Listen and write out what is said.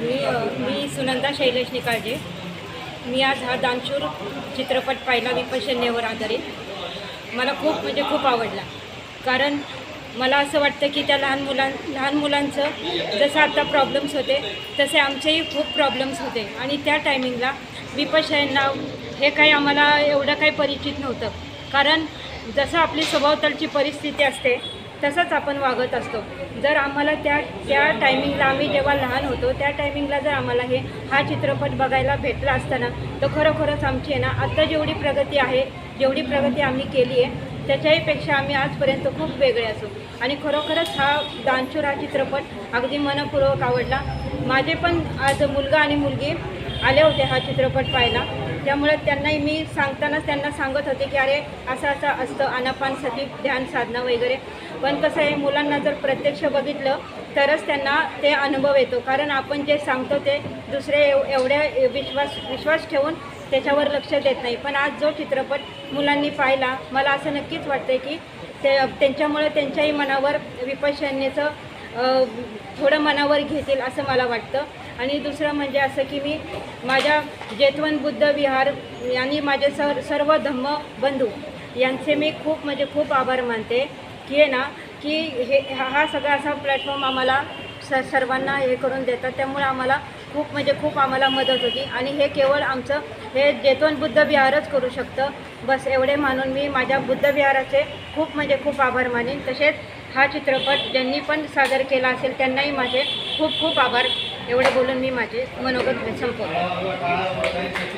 मी मी सुनंदा शैलेश निकाळजे मी आज हा दानशूर चित्रपट पाहिला विपशन्यवर आधारित. मला खूप म्हणजे खूप आवडला. कारण मला असं वाटतं की त्या लहान मुलां लहान मुलांचं जसं आता प्रॉब्लेम्स होते तसे आमचेही खूप प्रॉब्लेम्स होते. आणि त्या टायमिंगला विपशयना हे काही आम्हाला एवढं काही परिचित नव्हतं. कारण जसं आपली सभोवतालची परिस्थिती असते तसंच आपण वागत असतो. जर आम्हाला त्या त्या टायमिंगला आम्ही जेव्हा लहान होतो त्या टायमिंगला जर आम्हाला हे हा चित्रपट बघायला भेटला असताना तर खरोखरच आमची आहे ना आत्ता जेवढी प्रगती आहे जेवढी प्रगती आम्ही केली आहे त्याच्याहीपेक्षा आम्ही आजपर्यंत खूप वेगळे असो. आणि खरोखरच हा दानशूर हा चित्रपट अगदी मनपूर्वक आवडला. माझे पण आज मुलगा आणि मुलगी आले होते हा चित्रपट पाहायला. त्यामुळे त्यांनाही मी सांगतानाच त्यांना सांगत होते की अरे असं असं असतं अनापान सती ध्यान साधना वगैरे. पण कसं आहे मुलांना जर प्रत्यक्ष बघितलं तरच त्यांना ते अनुभव येतो. कारण आपण जे सांगतो ते दुसरे एव एवढ्या विश्वास विश्वास ठेवून त्याच्यावर लक्ष देत नाही. पण आज जो चित्रपट मुलांनी पाहिला मला असं नक्कीच वाटतं की ते त्यांच्यामुळे त्यांच्याही मनावर विपशन्याचं थोडं मनावर घेतील असं मला वाटतं. आणि दुसरं म्हणजे असं की मी माझ्या जेतवन बुद्ध विहार आणि माझे सर सर्व धम्म बंधू यांचे मी खूप म्हणजे खूप आभार मानते की आहे ना की हे हा हा सगळा असा प्लॅटफॉर्म आम्हाला स सर्वांना हे करून देतात. त्यामुळे आम्हाला खूप म्हणजे खूप आम्हाला मदत होती. आणि हे केवळ आमचं हे जेतवन बुद्ध विहारच करू शकतं. बस एवढे मानून मी माझ्या बुद्ध विहाराचे खूप म्हणजे खूप आभार मानेन. तसेच हा चित्रपट ज्यांनी पण सादर केला असेल त्यांनाही माझे खूप खूप आभार. एवढे बोलून मी माझे मनोगत संपवतो